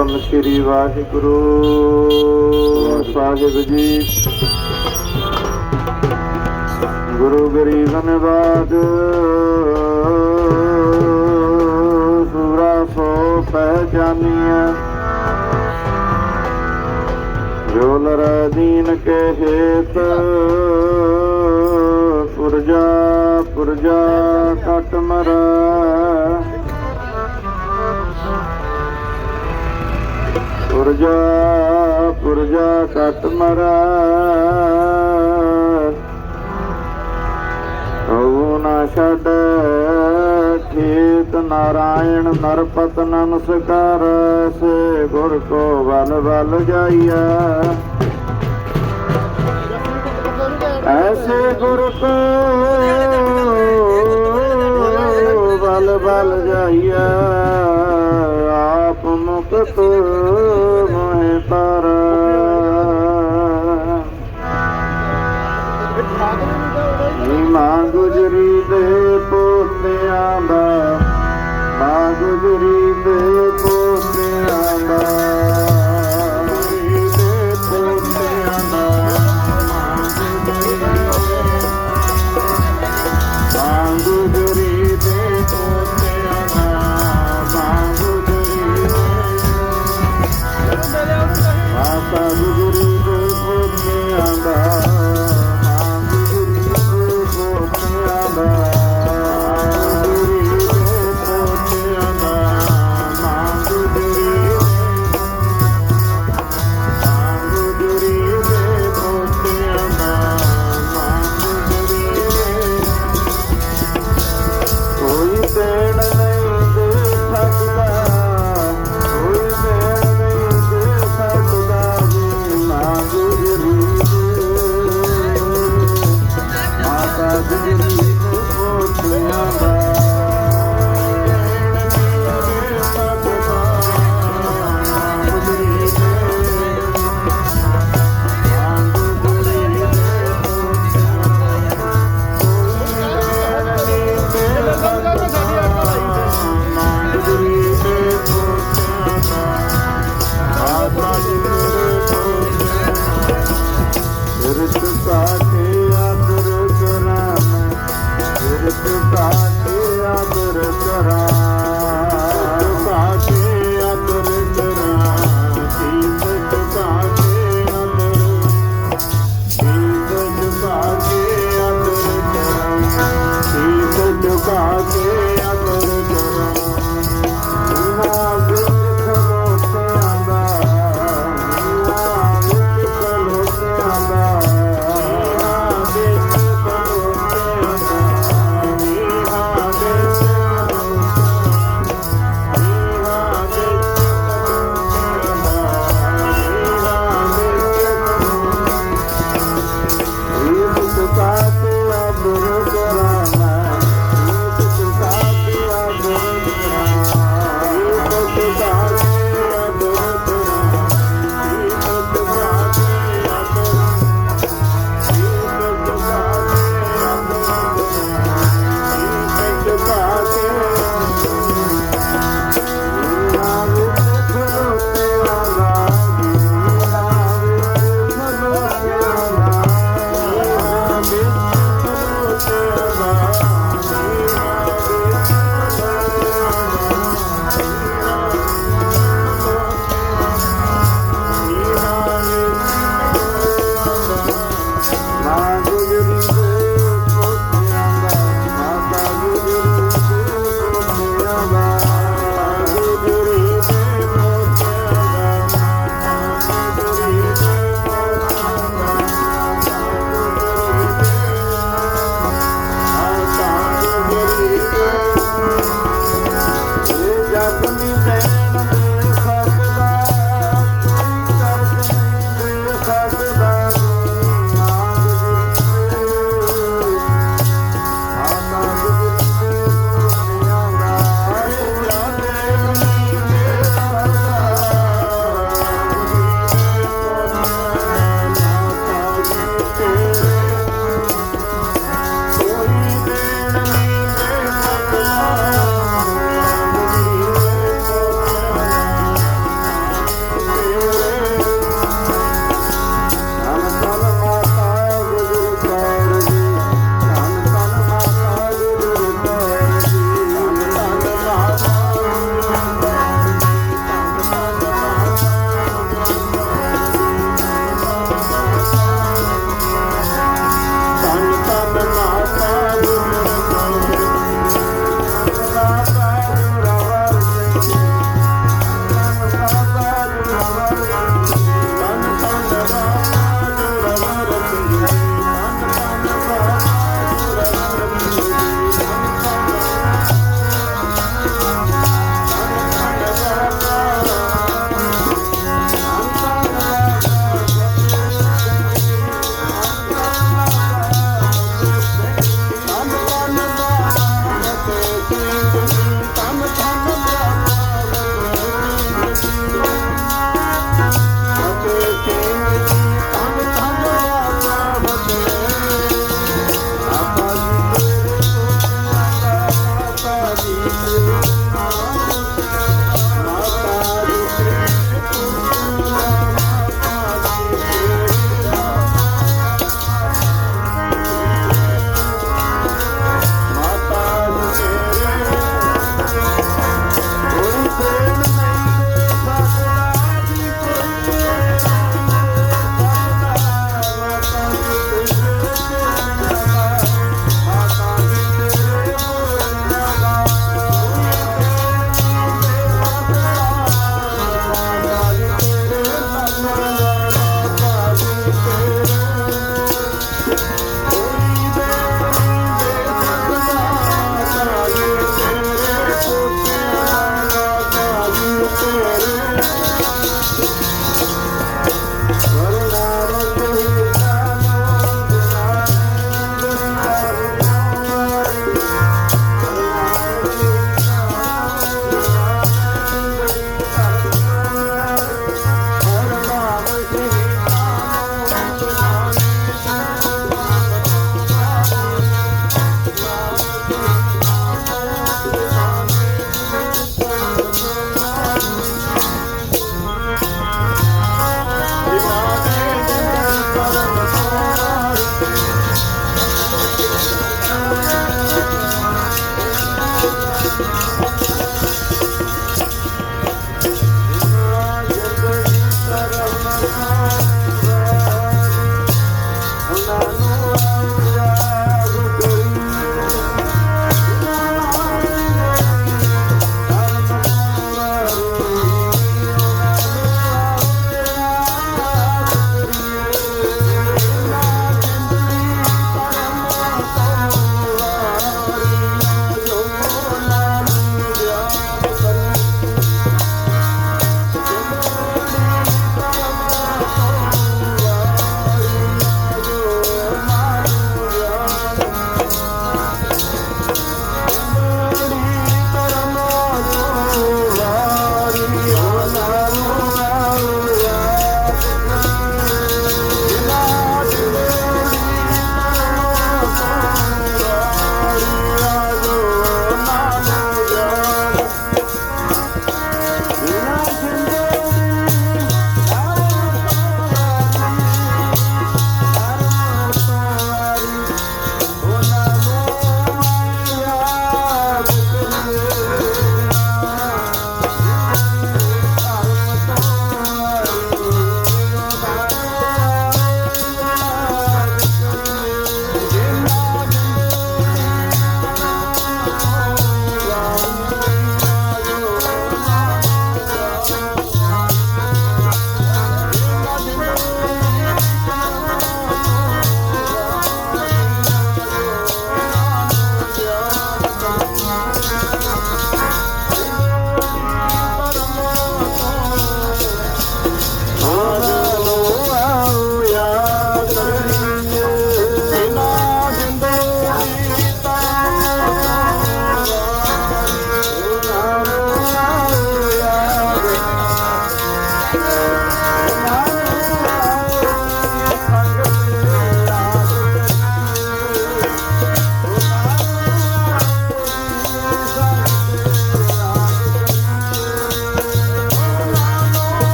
ਧੰਨ ਸ੍ਰੀ ਵਾਹਿਗੁਰੂ। ਸਾਹਿਬ ਜੀ। ਗੁਰੂ ਗਰੀਬ ਨਿਵਾਜ ਸੂਰਾ ਸੋ ਪਹਿਚਾਨੀਐ ਜੋ ਨਰ ਦੀਨ ਕੇ ਹੇਤ। ਪੁਰਜਾ ਪੁਰਜਾ ਕਟ ਮਰੈ। ਪੁਰਜਾ ਪੁਰਜਾ ਕਟ ਮਰੈ। ਕਉ ਨਾ ਛੱਡ, ਖੇਤ ਨਾਰਾਇਣ ਨਰਪਤ ਨਮਸਕਾਰ। ਸੇ ਗੁਰ ਕੋ ਬਲ ਬਲ ਜਾਈਆ ਐਸੇ ਗੁਰ ਕੋ ਬਲ ਬਲ ਜਾਈਐ। ਆਪ ਮੁਕਤ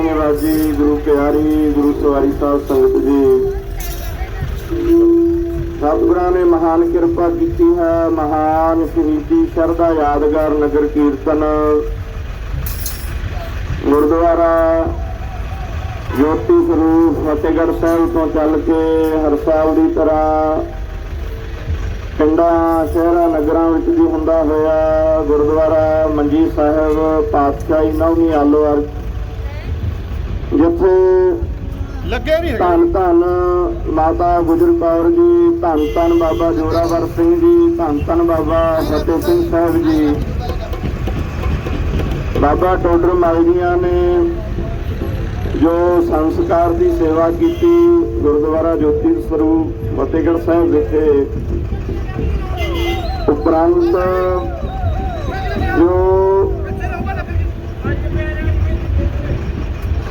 ਦੀ ਸਾਜੀ ਗੁਰੂ ਪਿਆਰੀ, ਗੁਰੂ ਸਵਾਰੀ ਸਾਹਿਬ ਸੰਗਤ ਜੀ। ਸਤਿਗੁਰਾਂ ਨੇ ਮਹਾਨ ਕਿਰਪਾ ਕੀਤੀ ਹੈ, ਮਹਾਨ ਸ਼ਹੀਦੀ ਸ਼ਰਧਾ ਯਾਦਗਾਰ ਨਗਰ ਕੀਰਤਨ। ਗੁਰਦੁਆਰਾ ਜੋਤੀ ਸਰੂਪ ਫਤਿਹਗੜ੍ਹ ਸਾਹਿਬ ਤੋਂ ਚੱਲ ਕੇ ਹਰ ਸਾਲ ਦੀ ਤਰ੍ਹਾਂ ਪਿੰਡਾਂ, ਸ਼ਹਿਰਾਂ, ਨਗਰਾਂ ਵਿੱਚ ਵੀ ਹੁੰਦਾ ਹੋਇਆ ਗੁਰਦੁਆਰਾ ਮੰਜੀ ਸਾਹਿਬ, ਪਾਤਸ਼ਾਹੀ ਨਵਮੀ ਆਲੋਵਾਰ ਜਿੱਥੇ ਲੱਗੇ ਨਹੀਂ ਧੰਨ ਧੰਨ ਮਾਤਾ ਗੁਜਰ ਕੌਰ ਜੀ ਧੰਨ ਧੰਨ ਬਾਬਾ ਜੋਰਾਵਰ ਸਿੰਘ ਜੀ ਧੰਨ ਧੰਨ ਬਾਬਾ ਫਤਿਹ ਸਿੰਘ ਸਾਹਿਬ ਜੀ। ਬਾਬਾ ਟੋਡਰ ਜੀਆਂ ਨੇ ਜੋ ਸੰਸਕਾਰ ਦੀ ਸੇਵਾ ਕੀਤੀ ਗੁਰਦੁਆਰਾ ਜੋਤੀ ਸਰੂਪ ਫਤਿਹਗੜ੍ਹ ਸਾਹਿਬ ਵਿਖੇ ਉਪਰੰਤ ਜੋ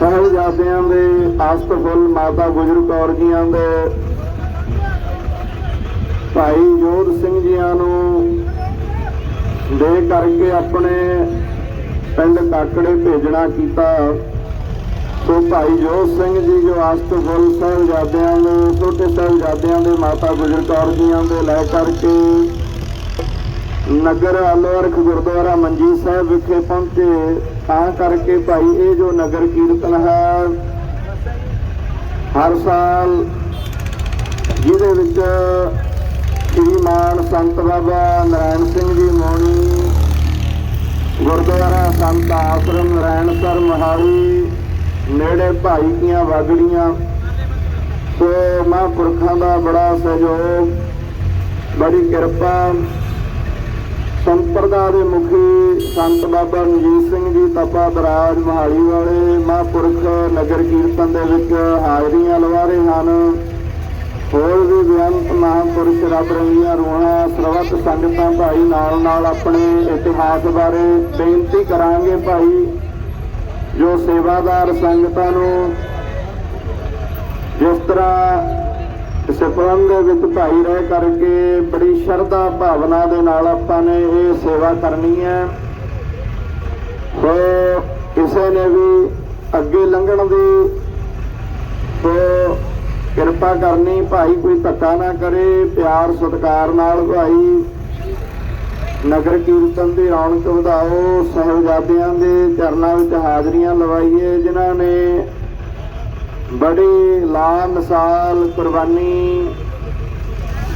ਸਾਹਿਬਜ਼ਾਦਿਆਂ ਦੇ ਆਸਤਫੁੱਲ ਮਾਤਾ ਗੁਜਰ ਕੌਰ ਜੀਆਂ ਦੇ ਭਾਈ ਜੋਧ ਸਿੰਘ ਜੀਆਂ ਨੂੰ ਦੇ ਕਰਕੇ ਆਪਣੇ ਪਿੰਡ ਕਾਕੜੇ ਭੇਜਣਾ ਕੀਤਾ। ਸੋ ਭਾਈ ਜੋਧ ਸਿੰਘ ਜੀ ਜੋ ਆਸਤਫੁੱਲ ਸਾਹਿਬਜ਼ਾਦਿਆਂ ਦੇ ਛੋਟੇ ਸਾਹਿਬਜ਼ਾਦਿਆਂ ਦੇ ਮਾਤਾ ਗੁਜਰ ਕੌਰ ਜੀਆਂ ਦੇ ਲੈ ਕਰਕੇ ਨਗਰ ਅਲਵਰਖ ਗੁਰਦੁਆਰਾ ਮੰਜੀ ਸਾਹਿਬ ਵਿਖੇ ਪਹੁੰਚੇ। ਤਾਂ ਕਰਕੇ ਭਾਈ, ਇਹ ਜੋ ਨਗਰ ਕੀਰਤਨ ਹੈ, ਹਰ ਸਾਲ ਜਿਹਦੇ ਵਿੱਚ ਸ਼੍ਰੀਮਾਨ ਸੰਤ ਬਾਬਾ ਨਾਰਾਇਣ ਸਿੰਘ ਜੀ ਮੋਣੀ ਗੁਰਦੁਆਰਾ ਸੰਤ ਆਸ਼ਰਮ ਨਾਰਾਇਣਸਰ ਮਹਾਲੀ, ਨੇੜੇ ਭਾਈ ਦੀਆਂ ਵਾਗੜੀਆਂ। ਸੋ ਮਹਾਂਪੁਰਖਾਂ ਦਾ ਬੜਾ ਸਹਿਯੋਗ, ਬੜੀ ਕਿਰਪਾ। ਸੰਪਰਦਾ ਦੇ ਮੁਖੀ ਸੰਤ ਬਾਬਾ ਰਣਜੀਤ ਸਿੰਘ ਜੀ ਤਪਾ ਦਰਾਜ ਮਹਾਲੀ ਵਾਲੇ ਮਹਾਂਪੁਰਖ ਨਗਰ ਕੀਰਤਨ ਦੇ ਵਿੱਚ ਹਾਜ਼ਰੀਆਂ ਲਵਾ ਰਹੇ ਹਨ। ਹੋਰ ਵੀ ਬੇਅੰਤ ਮਹਾਂਪੁਰਸ਼ ਰੱਬ ਰੰਗੀਆਂ ਰੂਹਾਂ ਸਰਵਤ ਸੰਗਤਾਂ ਭਾਈ ਨਾਲ ਨਾਲ ਆਪਣੇ ਇਤਿਹਾਸ ਬਾਰੇ ਬੇਨਤੀ ਕਰਾਂਗੇ ਭਾਈ, ਜੋ ਸੇਵਾਦਾਰ ਸੰਗਤਾਂ ਨੂੰ ਜਿਸ ਤਰ੍ਹਾਂ ਇਸ ਦੇ ਵਿੱਚ ਭਾਈ ਰਹਿ ਕਰਕੇ ਬੜੀ ਸ਼ਰਧਾ ਭਾਵਨਾ ਦੇ ਨਾਲ ਆਪਾਂ ਨੇ ਇਹ ਸੇਵਾ ਕਰਨੀ ਹੈ। ਸੋ ਕਿਸੇ ਨੇ ਵੀ ਅੱਗੇ ਲੰਘਣ ਦੀ ਸੋ ਕਿਰਪਾ ਕਰਨੀ, ਭਾਈ ਕੋਈ ਧੱਕਾ ਨਾ ਕਰੇ, ਪਿਆਰ, ਸਤਿਕਾਰ ਨਾਲ ਭਾਈ ਨਗਰ ਕੀਰਤਨ ਦੀ ਰੌਣਕ ਵਧਾਓ, ਸਹਿਬਜ਼ਾਦਿਆਂ ਦੇ ਚਰਨਾਂ ਵਿੱਚ ਹਾਜ਼ਰੀਆਂ ਲਵਾਈਏ, ਜਿਨ੍ਹਾਂ ਨੇ ਬੜੀ ਲਾ ਮਿਸਾਲ ਕੁਰਬਾਨੀ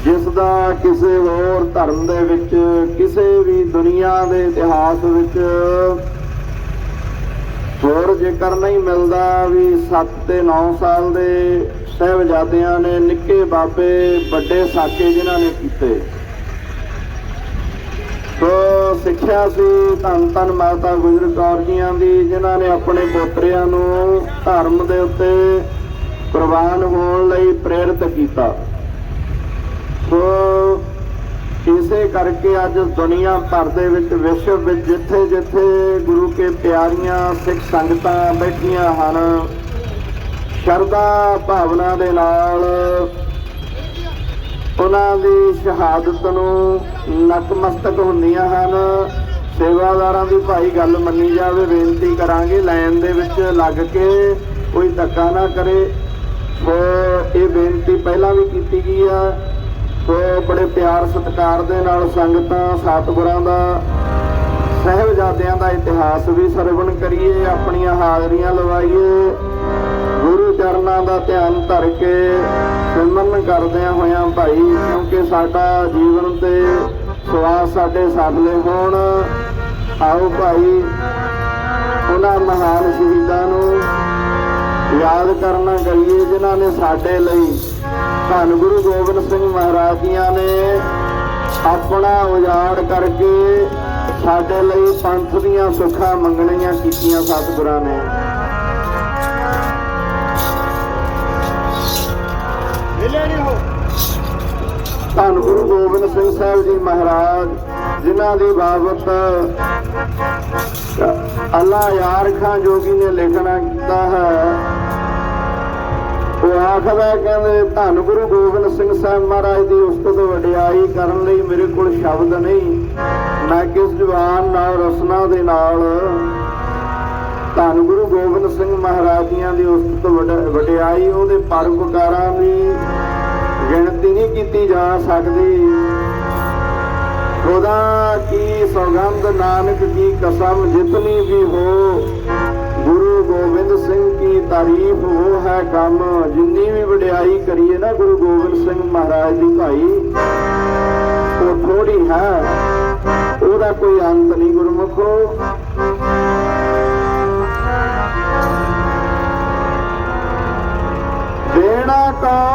ਜਿਸ ਦਾ ਕਿਸੇ ਹੋਰ ਧਰਮ ਦੇ ਵਿੱਚ, ਕਿਸੇ ਵੀ ਦੁਨੀਆ ਦੇ ਇਤਿਹਾਸ ਵਿੱਚ ਹੋਰ ਜੇਕਰ ਨਹੀਂ ਮਿਲਦਾ ਵੀ 7 ਤੇ 9 ਸਾਲ ਦੇ ਸਹਿਬਜ਼ਾਦਿਆਂ ਨੇ ਨਿੱਕੇ ਬਾਬੇ ਵੱਡੇ ਸਾਕੇ ਜਿਨ੍ਹਾਂ ਨੇ ਕੀਤੇ। ਸੋ ਸਿੱਖਿਆ ਸੀ, ਧੰਨ ਧੰਨ ਮਾਤਾ ਗੁਜਰ ਕੌਰ ਜੀਆਂ ਦੀ, ਜਿਨ੍ਹਾਂ ਨੇ ਆਪਣੇ ਪੋਤਰਿਆਂ ਨੂੰ ਧਰਮ ਦੇ ਉੱਤੇ ਕੁਰਬਾਨ ਹੋਣ ਲਈ ਪ੍ਰੇਰਿਤ ਕੀਤਾ। ਸੋ ਇਸੇ ਕਰਕੇ ਅੱਜ ਦੁਨੀਆ ਭਰ ਦੇ ਵਿੱਚ, ਵਿਸ਼ਵ ਵਿੱਚ ਜਿੱਥੇ ਜਿੱਥੇ ਗੁਰੂ ਕੇ ਪਿਆਰੀਆਂ ਸਿੱਖ ਸੰਗਤਾਂ ਬੈਠੀਆਂ ਹਨ, ਸ਼ਰਧਾ ਭਾਵਨਾ ਦੇ ਨਾਲ ਉਹਨਾਂ ਦੀ ਸ਼ਹਾਦਤ ਨੂੰ ਨਤਮਸਤਕ ਹੁੰਦੀਆਂ ਹਨ। ਸੇਵਾਦਾਰਾਂ ਦੀ ਭਾਈ ਗੱਲ ਮੰਨੀ ਜਾਵੇ, ਬੇਨਤੀ ਕਰਾਂਗੇ ਲਾਈਨ ਦੇ ਵਿੱਚ ਲੱਗ ਕੇ ਕੋਈ ਧੱਕਾ ਨਾ ਕਰੇ। ਸੋ ਇਹ ਬੇਨਤੀ ਪਹਿਲਾਂ ਵੀ ਕੀਤੀ ਗਈ ਆ। ਸੋ ਬੜੇ ਪਿਆਰ ਸਤਿਕਾਰ ਦੇ ਨਾਲ ਸੰਗਤਾਂ ਸਤਿਗੁਰਾਂ ਦਾ, ਸਹਿਬਜ਼ਾਦਿਆਂ ਦਾ ਇਤਿਹਾਸ ਵੀ ਸਰਵਣ ਕਰੀਏ, ਆਪਣੀਆਂ ਹਾਜ਼ਰੀਆਂ ਲਵਾਈਏ। ਗੁਰੂ ਚਰਨਾਂ ਦਾ ਧਿਆਨ ਧਰ ਕੇ ਸਿਮਰਨ ਕਰਦਿਆਂ ਹੋਇਆਂ ਭਾਈ, ਕਿਉਂਕਿ ਸਾਡਾ ਜੀਵਨ ਤੇ ਸਵਾਸ ਸਾਡੇ ਸਾਹਮਣੇ ਹੋਣ। ਆਓ ਭਾਈ, ਉਹਨਾਂ ਮਹਾਨ ਸ਼ਹੀਦਾਂ ਨੂੰ ਯਾਦ ਕਰਨਾ ਕਰੀਏ, ਜਿਨ੍ਹਾਂ ਨੇ ਸਾਡੇ ਲਈ ਧੰਨ ਗੁਰੂ ਗੋਬਿੰਦ ਸਿੰਘ ਮਹਾਰਾਜ ਜੀਆਂ ਨੇ ਆਪਣਾ ਉਜਾੜ ਕਰਕੇ ਸਾਡੇ ਲਈ ਪੰਥ ਦੀਆਂ ਸੁੱਖਾਂ ਮੰਗਣੀਆਂ ਕੀਤੀਆਂ ਸਤਿਗੁਰਾਂ ਨੇ। ਧੰਨ ਗੁਰੂ ਗੋਬਿੰਦ ਸਿੰਘ ਸਾਹਿਬ ਜੀ ਮਹਾਰਾਜ, ਜਿਨ੍ਹਾਂ ਦੀ ਬਾਬਤ ਅੱਲਾ ਯਾਰ ਖਾਂ ਜੋਗੀ ਨੇ ਲਿਖਣਾ ਕੀਤਾ ਹੈ। ਉਹ ਆਖਦਾ ਕਹਿੰਦੇ, ਧੰਨ ਗੁਰੂ ਗੋਬਿੰਦ ਸਿੰਘ ਸਾਹਿਬ ਮਹਾਰਾਜ ਦੀ ਉਸਤਤ ਵਡਿਆਈ ਕਰਨ ਲਈ ਮੇਰੇ ਕੋਲ ਸ਼ਬਦ ਨਹੀਂ। ਮੈਂ ਕਿਸ ਜਵਾਨ ਨਾਲ, ਰਸਨਾ ਦੇ ਨਾਲ ਧੰਨ ਗੁਰੂ ਗੋਬਿੰਦ ਸਿੰਘ ਮਹਾਰਾਜ ਜੀਆਂ ਦੀ ਉਸਤਤ ਵਡ- ਵਡਿਆਈ, ਉਹਦੇ ਪਰਉਪਕਾਰਾਂ ਦੀ ਗਿਣਤੀ ਨਹੀਂ ਕੀਤੀ ਜਾ ਸਕਦੀ। ਖੁਦਾ ਕੀ ਸੌਗੰਧ ਨਾਨਕ ਕੀ ਕਸਮ ਜਿਤਨੀ ਵੀ ਹੋ, ਗੁਰੂ ਗੋਬਿੰਦ ਸਿੰਘ ਕੀ ਤਾਰੀਫ ਉਹ ਹੈ ਕੰਮ। ਜਿੰਨੀ ਵੀ ਵਡਿਆਈ ਕਰੀਏ ਨਾ ਗੁਰੂ ਗੋਬਿੰਦ ਸਿੰਘ ਮਹਾਰਾਜ ਦੀ ਭਾਈ, ਉਹ ਥੋੜੀ ਹੈ। ਉਹਦਾ ਕੋਈ ਅੰਤ ਨਹੀਂ ਗੁਰਮੁਖੋ। ਦੇਣਾ ਕੌਣ